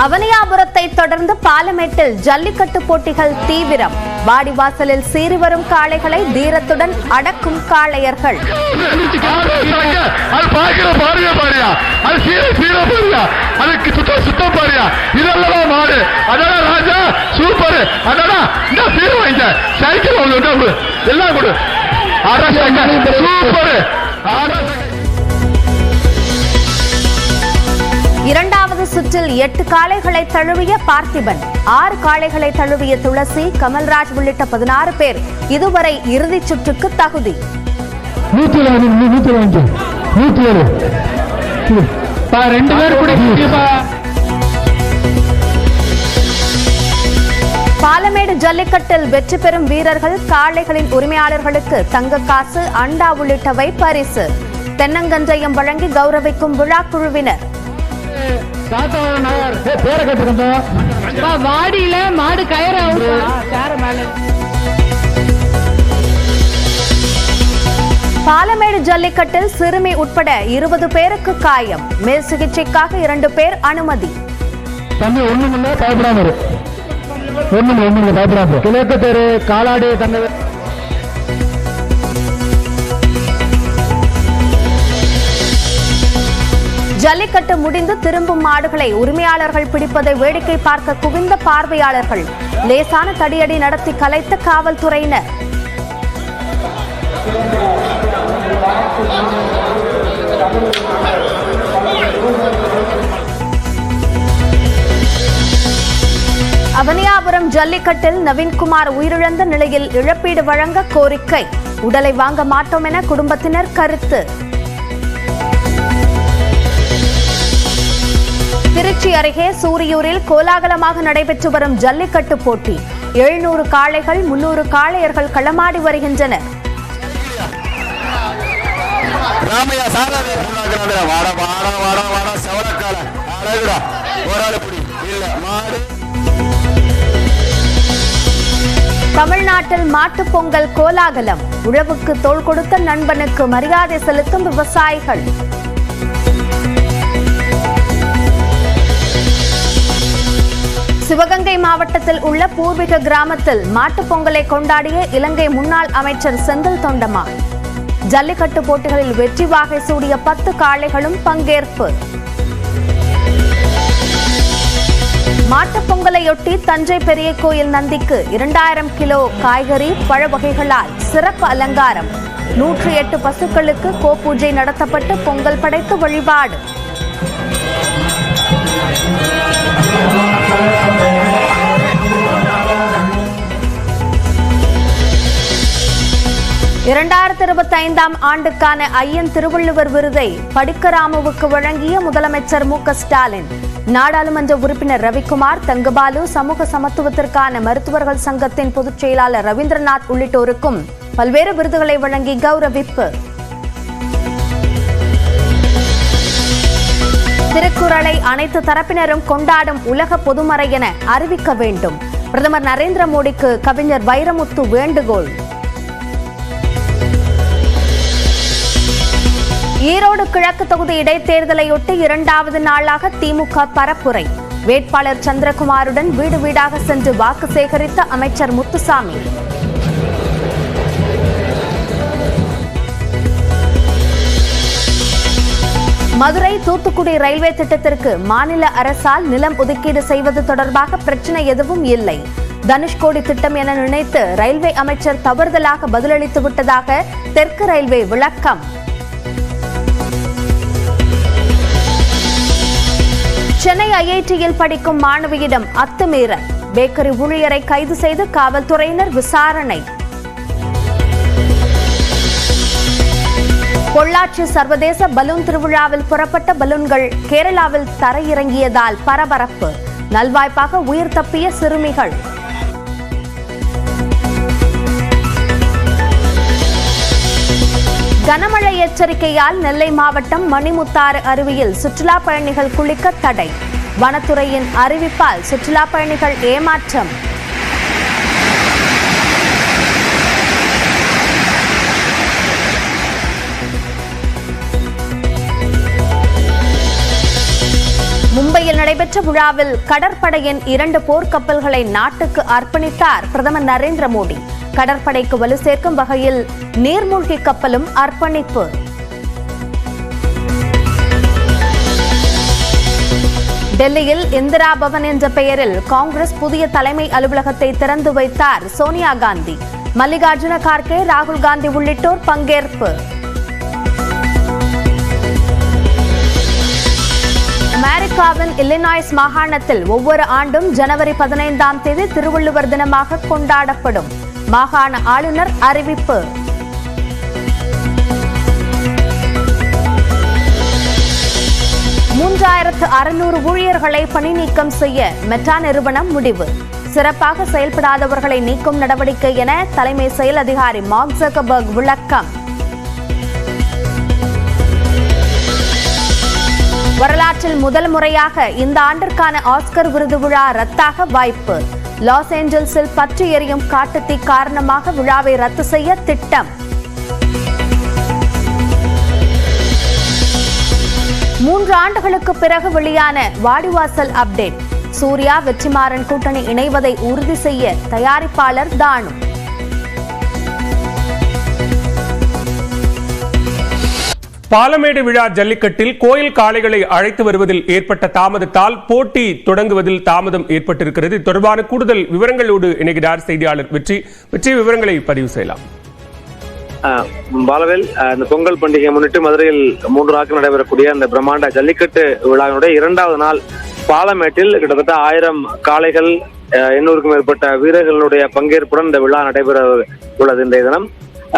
அவனியாபுரத்தை தொடர்ந்து பாலமேட்டில் ஜல்லிக்கட்டு போட்டிகள் தீவிரம். வாடிவாசலில் சீறி வரும் காளைகளை தீரத்துடன் அடக்கும் காளையர்கள். அது இரண்டாவது சுற்றில் எட்டு காளைகளை தழுவிய பார்த்திபன் ஆறு காளைகளை தழுவிய துளசி கமல்ராஜ் உள்ளிட்ட பதினாறு பேர் இதுவரை இறுதிச் சுற்றுக்கு தகுதி. பாலமேடு ஜல்லிக்கட்டில் வெற்றி பெறும் வீரர்கள் காளைகளின் உரிமையாளர்களுக்கு தங்க காசு அண்டா உள்ளிட்டவை பரிசு. தென்னங்கஞ்சையம் வழங்கி கௌரவிக்கும் விழா குழுவினர் பேரை வாடியில மாடு கயிறு சேர மேல. பாலமேடு ஜல்லிக்கட்டில் சிறுமி உட்பட இருபது பேருக்கு காயம். மேல் சிகிச்சைக்காக இரண்டு பேர் அனுமதி. தம்பி ஒண்ணுமில்ல பயப்படாம ஒண்ணுமில்ல ஒண்ணுமில்ல பயப்படாம. கிழக்கு தெரு காலாடி தங்க ஜல்லிக்கட்டு முடிந்து திரும்பும் மாடுகளை உரிமையாளர்கள் பிடிப்பதை வேடிக்கை பார்க்க குவிந்த பார்வையாளர்கள். லேசான தடியடி நடத்தி கலைத்த காவல்துறையினர். அவனியாபுரம் ஜல்லிக்கட்டில் நவீன்குமார் உயிரிழந்த நிலையில் இழப்பீடு வழங்க கோரிக்கை. உடலை வாங்க மாட்டோம் என குடும்பத்தினர் கருத்து. திருச்சி அருகே சூரியூரில் கோலாகலமாக நடைபெற்று வரும் ஜல்லிக்கட்டு போட்டி. எழுநூறு காளைகள் முன்னூறு காளையர்கள் களமாடி வருகின்றனர். தமிழ்நாட்டில் மாட்டுப் பொங்கல் கோலாகலம். உழவுக்கு தோள் கொடுத்த நண்பனுக்கு மரியாதை செலுத்தும் விவசாயிகள். சிவகங்கை மாவட்டத்தில் உள்ள பூர்வீக கிராமத்தில் மாட்டுப் பொங்கலை கொண்டாடிய இலங்கை முன்னாள் அமைச்சர் செந்தில் தொண்டமா ஜல்லிக்கட்டு போட்டிகளில் வெற்றி வாகை சூடிய பத்து காளைகளும் பங்கேற்பு. மாட்டுப் பொங்கலையொட்டி தஞ்சை பெரிய கோயில் நந்திக்கு இரண்டாயிரம் கிலோ காய்கறி பழ வகைகளால் சிறப்பு அலங்காரம். நூற்றி எட்டு பசுக்களுக்கு கோபூஜை நடத்தப்பட்டு பொங்கல் படைத்து வழிபாடு. இரண்டாயிரத்தி இருபத்தி ஐந்தாம் ஆண்டுக்கான ஐயன் திருவள்ளுவர் விருதை படிக்கராமுவுக்கு வழங்கிய முதலமைச்சர் மு ஸ்டாலின். நாடாளுமன்ற உறுப்பினர் ரவிக்குமார் தங்கபாலு சமூக சமத்துவத்திற்கான மருத்துவர்கள் சங்கத்தின் பொதுச் செயலாளர் ரவீந்திரநாத் உள்ளிட்டோருக்கும் பல்வேறு விருதுகளை வழங்கி கௌரவிப்பு. திருக்குறளை அனைத்து தரப்பினரும் கொண்டாடும் உலக பொதுமறை என அறிவிக்க வேண்டும். பிரதமர் நரேந்திர மோடிக்கு கவிஞர் வைரமுத்து வேண்டுகோள். ஈரோடு கிழக்கு தொகுதி இடைத்தேர்தலையொட்டி இரண்டாவது நாளாக திமுக பரப்புரை. வேட்பாளர் சந்திரகுமாருடன் வீடு வீடாக சென்று வாக்கு சேகரித்த அமைச்சர் முத்துசாமி. மதுரை தூத்துக்குடி ரயில்வே திட்டத்திற்கு மாநில அரசால் நிலம் ஒதுக்கீடு செய்வது தொடர்பாக பிரச்சனை எதுவும் இல்லை. தனுஷ்கோடி திட்டம் என நினைத்து ரயில்வே அமைச்சர் தவறுதலாக பதிலளித்து விட்டதாக தெற்கு ரயில்வே விளக்கம். சென்னை ஐஐடியில் படிக்கும் மாணவியிடம் அத்துமீறல் பேக்கரி ஊழியரை கைது செய்து காவல்துறையினர் விசாரணை. பொள்ளாச்சி சர்வதேச பலூன் திருவிழாவில் புறப்பட்ட பலூன்கள் கேரளாவில் தரையிறங்கியதால் பரபரப்பு. நல்வாய்ப்பாக உயிர் தப்பிய சிறுமிகள். கனமழை எச்சரிக்கையால் நெல்லை மாவட்டம் மணிமுத்தாறு அருவியில் சுற்றுலா பயணிகள் குளிக்க தடை. வனத்துறையின் அறிவிப்பால் சுற்றுலா பயணிகள் ஏமாற்றம். மும்பையில் நடைபெற்ற விழாவில் கடற்படையின் இரண்டு போர்க்கப்பல்களை நாட்டுக்கு அர்ப்பணித்தார் பிரதமர் நரேந்திர மோடி. கடற்படைக்கு வலு சேர்க்கும் வகையில் நீர்மூழ்கி கப்பலும் அர்ப்பணிப்பு. டெல்லியில் இந்திரா பவன் என்ற பெயரில் காங்கிரஸ் புதிய தலைமை அலுவலகத்தை திறந்து வைத்தார் சோனியா காந்தி. மல்லிகார்ஜுன கார்கே ராகுல் காந்தி உள்ளிட்டோர் பங்கேற்பு. அமெரிக்காவின் இல்லினாய்ஸ் மாகாணத்தில் ஒவ்வொரு ஆண்டும் ஜனவரி பதினைந்தாம் தேதி திருவள்ளுவர் தினமாக கொண்டாடப்படும். மாகாண ஆளுநர் அறிவிப்பு. மூன்றாயிரத்து அறுநூறு ஊழியர்களை பணி நீக்கம் செய்ய மெட்டா நிறுவனம் முடிவு. சிறப்பாக செயல்படாதவர்களை நீக்கும் நடவடிக்கை என தலைமை செயல் அதிகாரி மார்க் ஜக்கபர்க் விளக்கம். வரலாற்றில் முதல் முறையாக இந்த ஆண்டிற்கான ஆஸ்கர் விருது விழா ரத்தாக வாய்ப்பு. லாஸ் ஏஞ்சல்ஸில் பற்றி எரியும் காட்டுத்தீ காரணமாக விழாவை ரத்து செய்ய திட்டம். மூன்று ஆண்டுகளுக்கு பிறகு வெளியான வாடிவாசல் அப்டேட். சூர்யா வெற்றிமாறன் கூட்டணி இணைவதை உறுதி செய்ய தயாரிப்பாளர் தானு பாலமேடு விழா ஜல்லிக்கட்டில் கோயில் காளைகளை அழைத்து வருவதில் ஏற்பட்ட தாமதத்தால் போட்டி தொடங்குவதில் தாமதம் ஏற்பட்டிருக்கிறது. தொடர்பான கூடுதல் விவரங்களோடு இணைகிறார் செய்தியாளர் வெற்றி. வெற்றி விவரங்களை பதிவு செய்யலாம். ஆஹ் பாலவேல் ஆஹ் இந்த பொங்கல் பண்டிகை முன்னிட்டு மதுரையில் மூன்று நாட்கள் நடைபெறக்கூடிய அந்த பிரம்மாண்ட ஜல்லிக்கட்டு விழாவினுடைய இரண்டாவது நாள் பாலமேட்டில் கிட்டத்தட்ட ஆயிரம் காளைகள் ஆஹ் எண்ணூறுக்கும் மேற்பட்ட வீரர்களுடைய பங்கேற்புடன் இந்த விழா நடைபெற உள்ளது இன்றைய தினம்.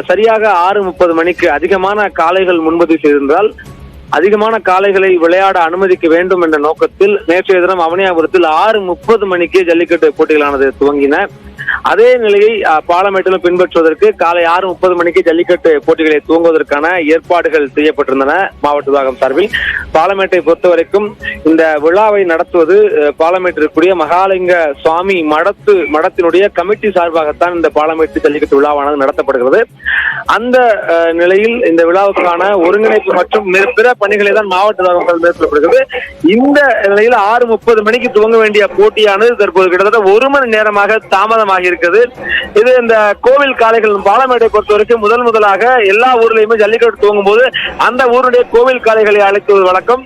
சரியாக ஆறு முப்பது மணிக்கு அதிகமான காலைகள் முன்பதிவு செய்திருந்தால் அதிகமான காளைகளை விளையாட அனுமதிக்க வேண்டும் என்ற நோக்கத்தில் நேற்றைய தினம் அவனியாபுரத்தில் ஆறு முப்பது மணிக்கே ஜல்லிக்கட்டு போட்டிகளானது துவங்கின. அதே நிலையை பாலமேட்டிலும் பின்பற்றுவதற்கு காலை ஆறு முப்பது மணிக்கு ஜல்லிக்கட்டு போட்டிகளை துவங்குவதற்கான ஏற்பாடுகள் செய்யப்பட்டிருந்தன மாவட்ட நிர்வாகம் சார்பில். பாலமேட்டை பொறுத்தவரைக்கும் இந்த விழாவை நடத்துவது பாலமேட்டிற்குரிய பாலமேட்டில் மகாலிங்க சுவாமி மடத்து மடத்தினுடைய கமிட்டி சார்பாகத்தான் இந்த பாலமேட்டு ஜல்லிக்கட்டு விழாவானது நடத்தப்படுகிறது. அந்த நிலையில் இந்த விழாவுக்கான ஒருங்கிணைப்பு மற்றும் பிற பணிகளை தான் மாவட்ட நிர்வாகம் மேற்கொள்ளப்படுகிறது. இந்த நிலையில் ஆறு முப்பது மணிக்கு துவங்க வேண்டிய போட்டியானது தற்போது கிட்டத்தட்ட ஒரு மணி நேரமாக தாமதமாகி இருக்கிறது. இது இந்த கோவில் காளைகள் பாலமேடை பொறுத்தவரைக்கும் முதல் முதலாக எல்லா ஊர்லயுமே ஜல்லிக்கட்டு துவங்கும் போது அந்த ஊருடைய கோவில் காளைகளை அழைத்துவது வழக்கம்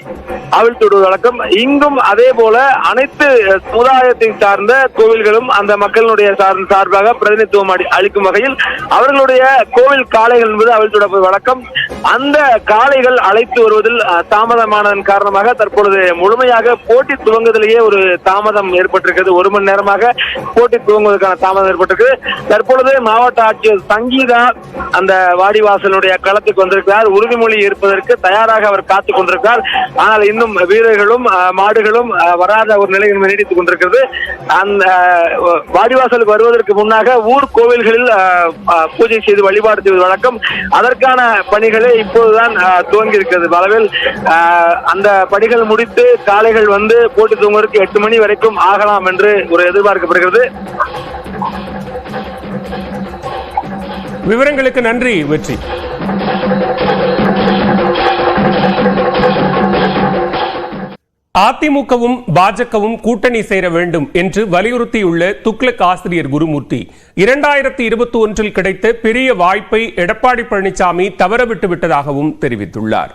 அவிழ்த்து விடுவது வழக்கம். இங்கும் அதே போல அனைத்து சமுதாயத்தை சார்ந்த கோவில்களும் அந்த மக்களுடைய சார்பாக பிரதிநிதித்துவம் அளிக்கும் வகையில் அவர்களுடைய கோவில் மூன்று காளைகள் என்பது அவிழ்த்து வழக்கம் அந்த காளைகள் அழைத்து வருவதில் தாமதமானதன் காரணமாக தற்பொழுது முழுமையாக போட்டி துவங்குவதிலேயே ஒரு தாமதம் ஏற்பட்டிருக்கிறது. ஒரு மணி நேரமாக போட்டி துவங்குவதற்கான தாமதம் ஏற்பட்டிருக்கு தற்பொழுது மாவட்ட ஆட்சியர் சங்கீதா அந்த வாடிவாசலுடைய களத்துக்கு வந்திருக்கிறார். உறுதிமொழி இருப்பதற்கு தயாராக அவர் காத்து கொண்டிருக்கிறார். ஆனால் இன்னும் வீரர்களும் மாடுகளும் வராத ஒரு நிலை நீடித்துக் கொண்டிருக்கிறது. அந்த வாடிவாசலுக்கு வருவதற்கு முன்னாக ஊர் கோவில்களில் பூஜை செய்து வழிபாடு செய்வது வழக்கம் அதற்கான பணிகளை இப்போதுதான் துவங்கி இருக்கிறது அளவில் அந்த பணிகள் முடித்து காளைகள் வந்து போட்டி தூங்குவதற்கு எட்டு மணி வரைக்கும் ஆகலாம் என்று ஒரு எதிர்பார்க்கப்படுகிறது. விவரங்களுக்கு நன்றி வெற்றி. அதிமுகவும் பாஜகவும் கூட்டணி சேர வேண்டும் என்று வலியுறுத்தியுள்ள துக்ளக் ஆசிரியர் குருமூர்த்தி. இரண்டாயிரத்தி இருபத்தி ஒன்றில் கிடைத்த பெரிய வாய்ப்பை எடப்பாடி பழனிசாமி தவறவிட்டு விட்டதாகவும் தெரிவித்துள்ளார்.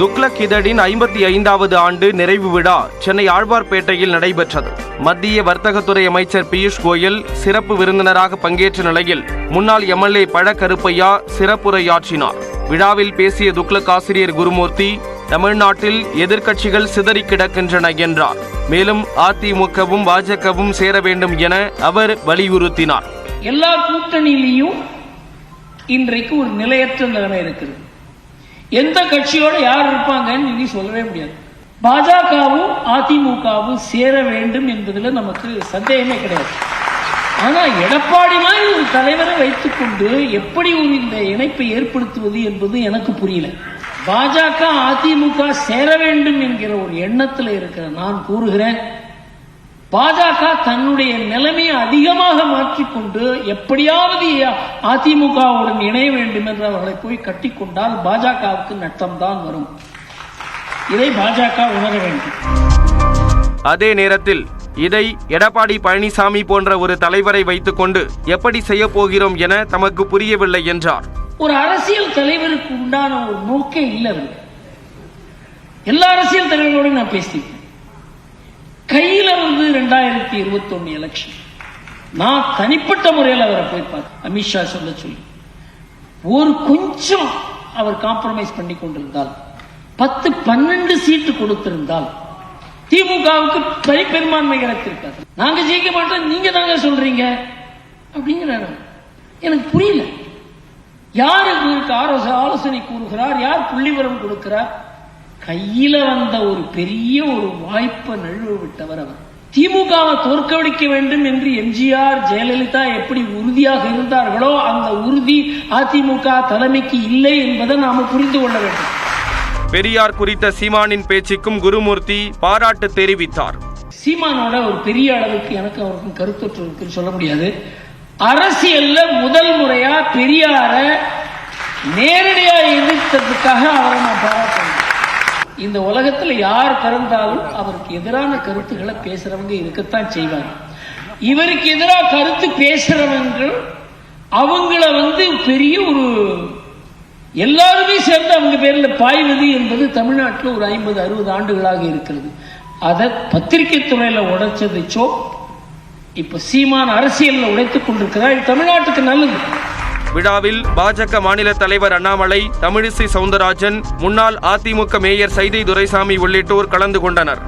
துக்ளக் இதழின் ஐம்பத்தி ஐந்தாவது ஆண்டு நிறைவு விழா சென்னை ஆழ்வார்பேட்டையில் நடைபெற்றது. மத்திய வர்த்தகத்துறை அமைச்சர் பியூஷ் கோயல் சிறப்பு விருந்தினராக பங்கேற்ற நிலையில் முன்னாள் எம்எல்ஏ பழ கருப்பையா சிறப்புரையாற்றினார். விழாவில் பேசிய துக்ளக் ஆசிரியர் குருமூர்த்தி தமிழ்நாட்டில் எதிர்க்கட்சிகள் சிதறி கிடக்கின்றன என்றார். மேலும் அதிமுகவும் பாஜகவும் சேர வேண்டும் என அவர் வலியுறுத்தினார். எல்லா கூட்டணியிலையும் இன்றைக்கு ஒரு நிலையற்ற நிலைமை இருக்குது. எந்த கட்சியோட யார் இருப்பாங்கன்னு இனி சொல்லவே முடியாது. பாஜகவும் அதிமுகவும் சேர வேண்டும் என்பதில் நமக்கு சந்தேகமே கிடையாது. ஆனா எடப்பாடி மாதிரி ஒரு தலைவரை வைத்துக்கொண்டு எப்படி ஒரு இந்த இணைப்பை ஏற்படுத்துவது என்பது எனக்கு புரியல. பாஜக அதிமுக சேர வேண்டும் என்கிற ஒரு எண்ணத்தில் இருக்கிற நான் கூறுகிறேன். பாஜக தன்னுடைய நிலைமையை அதிகமாக மாற்றிக்கொண்டு எப்படியாவது அதிமுகவுடன் இணைய வேண்டும் என்று அவர்களை போய் கட்டிக்கொண்டால் பாஜகவுக்கு நட்டம்தான் வரும். இதை பாஜக உணர வேண்டும். அதே நேரத்தில் இதை எடப்பாடி பழனிசாமி போன்ற ஒரு தலைவரை வைத்துக்கொண்டு எப்படி செய்ய போகிறோம் என தமக்கு புரியவில்லை என்றார். ஒரு அரசியல் தலைவருக்கு உண்டான ஒரு நோக்கே இல்லை அது. எல்லா அரசியல் தலைவர்களோடையும் நான் பேசியிருக்கேன் கையில வந்து ரெண்டாயிரத்தி இருபத்தி ஒன்னு எலெக்ஷன் நான் தனிப்பட்ட முறையில் அவரை போய் பார்த்தேன். அமித்ஷா சொல்ல சொல்லி. ஒரு கொஞ்சம் அவர் காம்ப்ரமைஸ் பண்ணி கொண்டிருந்தால் பத்து பன்னெண்டு சீட்டு கொடுத்திருந்தால் திமுகவுக்கு தனி பெரும்பான்மை கிடைத்திருக்காது நாங்க ஜெயிக்க மாட்டோம் நீங்க தாங்க சொல்றீங்க அப்படிங்கிறாரு எனக்கு புரியல. யார் உங்களுக்கு ஆலோசனை ஆலோசனை கூறுகிறார்? யார் புள்ளிவரம் கொடுக்கிறார்? கையில வந்த ஒரு பெரிய ஒரு வாய்ப்பை நழுவ விட்டவர் அவர். திமுகவை தோற்கடிக்க வேண்டும் என்று எம்ஜிஆர் ஜெயலலிதா எப்படி உறுதியாக இருந்தார்களோ அந்த உறுதி அதிமுக தலைமைக்கு இல்லை என்பதை நாம புரிந்து கொள்ள வேண்டும். பெரியார் குறித்த சீமானின் பேச்சுக்கும் குருமூர்த்தி பாராட்டு தெரிவித்தார். சீமானோட ஒரு பெரிய அளவுக்கு எனக்கு அவருக்கும் கருத்தொற்று இருக்குன்னு சொல்ல முடியாது. அரசியல்ல முதல் முறையா பெரியார நேரடியா எதிர்த்ததுக்காக அவரை நான் பாராட்டுறேன். இந்த உலகத்துல யார் பிறந்தாலும் அவருக்கு எதிரான கருத்துக்களை பேசுறவங்க இருக்கத்தான் செய்வாங்க. இவருக்கு எதிராக கருத்து பேசுறவங்க அவங்கள வந்து பெரிய ஒரு எல்லாருமே சேர்ந்து அவங்க பேர்ல பாய்வது என்பது தமிழ்நாட்டில் ஒரு ஐம்பது அறுபது ஆண்டுகளாக இருக்கிறது. அதை பத்திரிகை துறையில உடைச்சது இப்ப சீமான அரசியலில் உடைத்துக் கொண்டிருக்கிறார் இது தமிழ்நாட்டுக்கு நல்லது. விழாவில் பாஜக மாநில தலைவர் அண்ணாமலை தமிழிசை சவுந்தரராஜன் முன்னாள் அதிமுக மேயர் சைதை துரைசாமி உள்ளிட்டோர் கலந்து கொண்டனர்.